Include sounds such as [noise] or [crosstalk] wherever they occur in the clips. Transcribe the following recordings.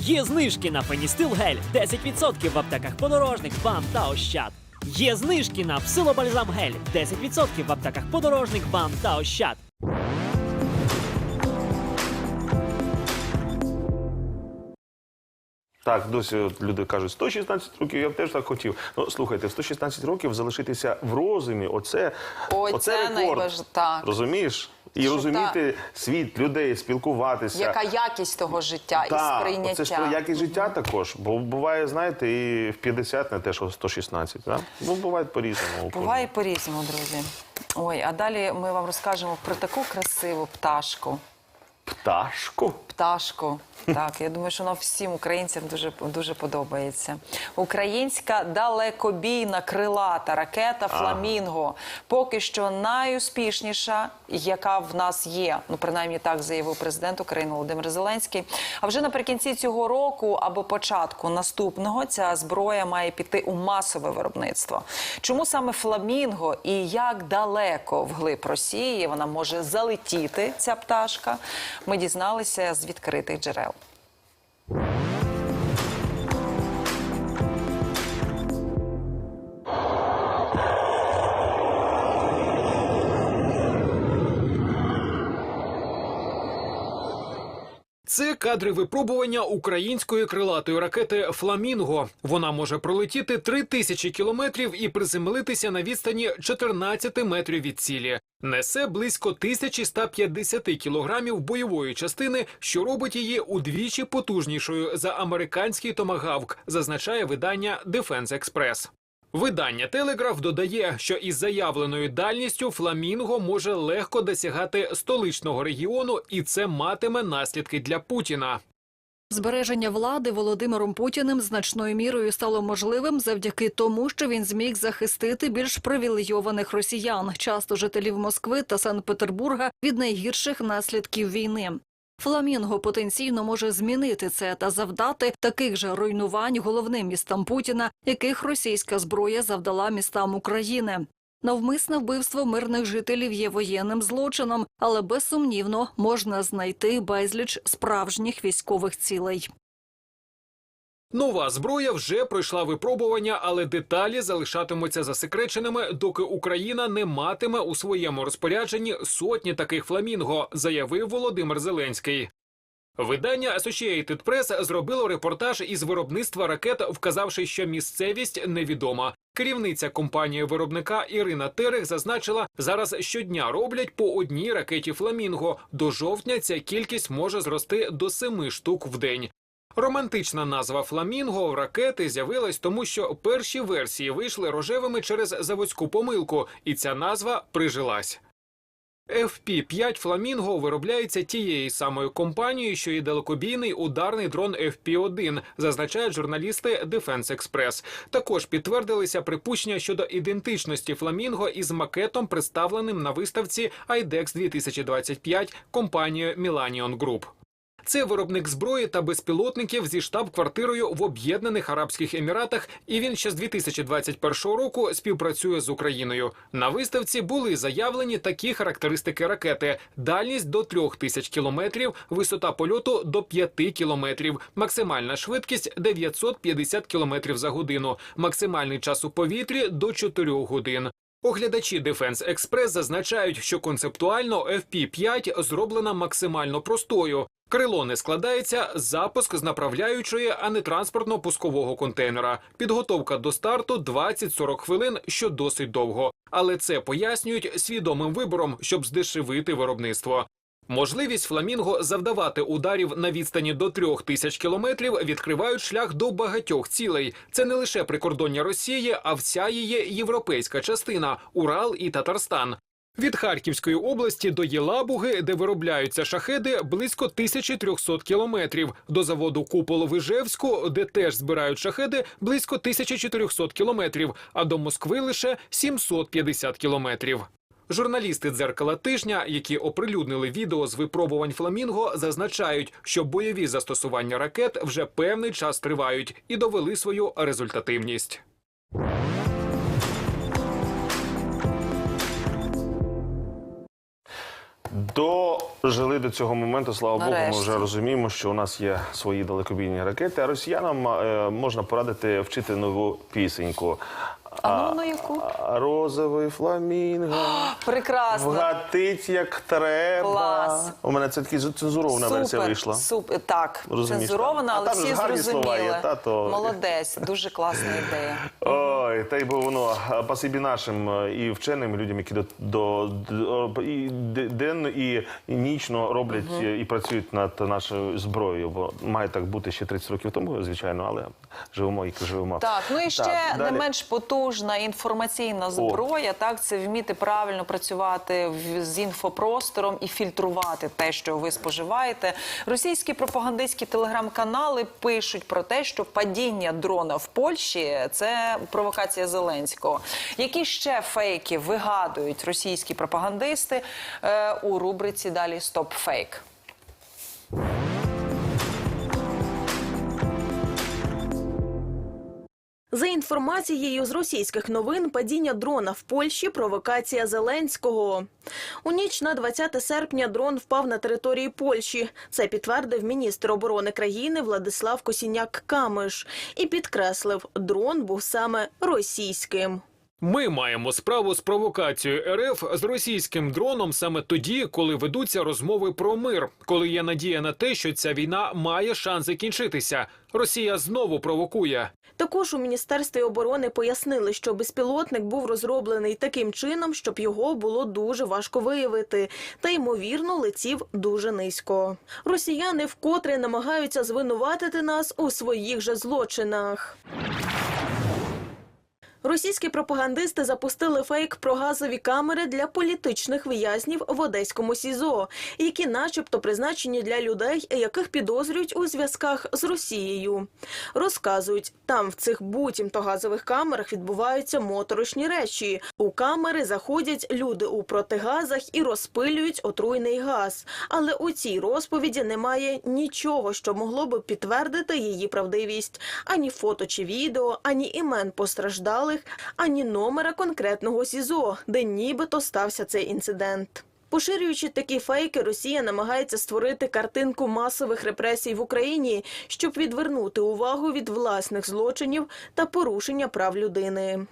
Є знижки на феністил гель 10% в аптеках подорожник, бам та ощад. Є знижки на псилобальзам гель 10% в аптеках подорожник, бам та ощад. Так, досі от люди кажуть, 116 років, я б теж так хотів. Ну, слухайте, в 116 років залишитися в розумі, оце, Ой, оце рекорд. найваж- так. Розумієш? І Щоб розуміти світ, людей, спілкуватися. Яка якість того життя і Так, сприйняття. Це ж про якість життя також. Бо буває, знаєте, і в 50 не те, що 116. Да? Ну, буває по-різному. у Буває по-різному, друзі. Ой, а далі ми вам розкажемо про таку красиву пташку. Пташку. Пташку. Так, я думаю, що вона всім українцям дуже дуже подобається. Українська далекобійна крилата ракета Фламінго. Поки що найуспішніша, яка в нас є. Ну, принаймні так заявив президент України Володимир Зеленський. А вже наприкінці цього року або початку наступного ця зброя має піти у масове виробництво. Чому саме Фламінго і як далеко вглиб Росії вона може залетіти, ця пташка? Ми дізналися з відкритих джерел. Це кадри випробування української крилатої ракети Фламінго. Вона може пролетіти 3 тисячі кілометрів і приземлитися на відстані 14 метрів від цілі. Несе близько 1150 кілограмів бойової частини, що робить її удвічі потужнішою за американський томагавк, зазначає видання Defense Express. Видання Телеграф додає, що із заявленою дальністю Фламінго може легко досягати столичного регіону, і це матиме наслідки для Путіна. Збереження влади Володимиром Путіним значною мірою стало можливим завдяки тому, що він зміг захистити більш привілейованих росіян, часто жителів Москви та Санкт-Петербурга від найгірших наслідків війни. Фламінго потенційно може змінити це та завдати таких же руйнувань головним містам Путіна, яких російська зброя завдала містам України. Навмисне вбивство мирних жителів є воєнним злочином, але безсумнівно можна знайти безліч справжніх військових цілей. Нова зброя вже пройшла випробування, але деталі залишатимуться засекреченими, доки Україна не матиме у своєму розпорядженні сотні таких фламінго, заявив Володимир Зеленський. Видання Associated Press зробило репортаж із виробництва ракет, вказавши, що місцевість невідома. Керівниця компанії виробника Ірина Терех зазначила, зараз щодня роблять по одній ракеті Фламінго. До жовтня ця кількість може зрости до семи штук в день. Романтична назва фламінго в ракети з'явилась тому, що перші версії вийшли рожевими через заводську помилку, і ця назва прижилась. FP-5 Фламінго виробляється тією самою компанією, що і далекобійний ударний дрон FP-1, зазначають журналісти Defense Express. Також підтвердилися припущення щодо ідентичності Фламінго із макетом, представленим на виставці IDEX 2025 компанією Millennium Group. Це виробник зброї та безпілотників зі штаб-квартирою в Об'єднаних Арабських Еміратах, і він ще з 2021 року співпрацює з Україною. На виставці були заявлені такі характеристики ракети: дальність до 3000 кілометрів, висота польоту до 5 кілометрів, максимальна швидкість 950 кілометрів за годину, максимальний час у повітрі до 4 годин. Оглядачі Defense Express зазначають, що концептуально FP-5 зроблена максимально простою. Крило не складається, запуск з направляючої, а не транспортно-пускового контейнера. Підготовка до старту 20-40 хвилин, що досить довго. Але це пояснюють свідомим вибором, щоб здешевити виробництво. Можливість фламінго завдавати ударів на відстані до трьох тисяч кілометрів відкривають шлях до багатьох цілей. Це не лише прикордоння Росії, а вся її європейська частина Урал і Татарстан. Від Харківської області до Єлабуги, де виробляються шахеди, близько 1300 кілометрів. До заводу Купол в Іжевську, де теж збирають шахеди, близько 1400 кілометрів, а до Москви лише 750 кілометрів. Журналісти дзеркала тижня, які оприлюднили відео з випробувань фламінго, зазначають, що бойові застосування ракет вже певний час тривають і довели свою результативність. Дожили до цього моменту, слава Богу, ми вже розуміємо, що у нас є свої далекобійні ракети, а росіянам е, можна порадити вчити нову пісеньку. А ну, ну яку? А, Розовий фламінго. [gasps] Прекрасно. Вгатить як треба. Клас. У мене це таки цензурована версія вийшла. Супер, так, Розумієш, цензурована, так. А але там всі ж гарні зрозуміли. слова є, та, то- Молодець, дуже класна ідея. Ой, та й бо воно а, спасибі нашим е, і вченим людям, які до, до, до і денно і, нічно роблять е, і працюють над нашою зброєю. Бо має так бути ще 30 років тому, звичайно, але живемо і живемо. Так, ну і ще Так, не далі. менш потужна інформаційна зброя. Так, це вміти правильно працювати в- з інфопростором і фільтрувати те, що ви споживаєте. Російські пропагандистські телеграм-канали пишуть про те, що падіння дрона в Польщі це провокація Зеленського. Які ще фейки вигадують російські пропагандисти е, у рубриці далі Стоп фейк. Інформацією з російських новин, падіння дрона в Польщі провокація Зеленського. У ніч на 20 серпня дрон впав на території Польщі. Це підтвердив міністр оборони країни Владислав Косіняк Камиш і підкреслив, дрон був саме російським. Ми маємо справу з провокацією РФ з російським дроном саме тоді, коли ведуться розмови про мир, коли є надія на те, що ця війна має шанс закінчитися. Росія знову провокує. Також у міністерстві оборони пояснили, що безпілотник був розроблений таким чином, щоб його було дуже важко виявити, та ймовірно летів дуже низько. Росіяни вкотре намагаються звинуватити нас у своїх же злочинах. Російські пропагандисти запустили фейк про газові камери для політичних в'язнів в одеському СІЗО, які, начебто, призначені для людей, яких підозрюють у зв'язках з Росією. Розказують, там в цих буцімто газових камерах відбуваються моторошні речі. У камери заходять люди у протигазах і розпилюють отруйний газ. Але у цій розповіді немає нічого, що могло би підтвердити її правдивість: ані фото чи відео, ані імен постраждалих, ані номера конкретного СІЗО, де нібито стався цей інцидент. Поширюючи такі фейки, Росія намагається створити картинку масових репресій в Україні, щоб відвернути увагу від власних злочинів та порушення прав людини.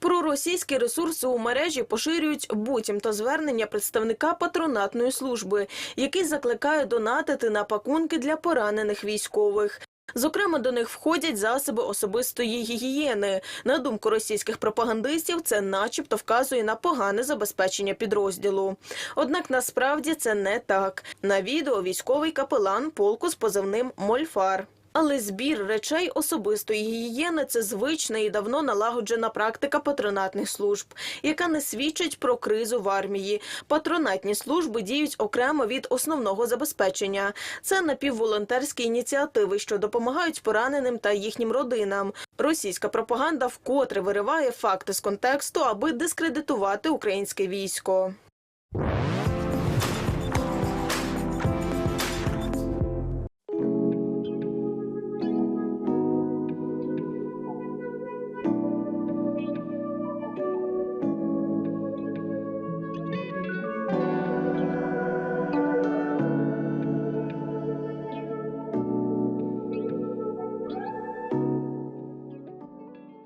Проросійські ресурси у мережі поширюють буцімто звернення представника патронатної служби, який закликає донатити на пакунки для поранених військових. Зокрема, до них входять засоби особистої гігієни. На думку російських пропагандистів, це начебто вказує на погане забезпечення підрозділу. Однак насправді це не так. На відео військовий капелан полку з позивним Мольфар. Але збір речей особистої гігієни це звична і давно налагоджена практика патронатних служб, яка не свідчить про кризу в армії. Патронатні служби діють окремо від основного забезпечення. Це напівволонтерські ініціативи, що допомагають пораненим та їхнім родинам. Російська пропаганда вкотре вириває факти з контексту, аби дискредитувати українське військо.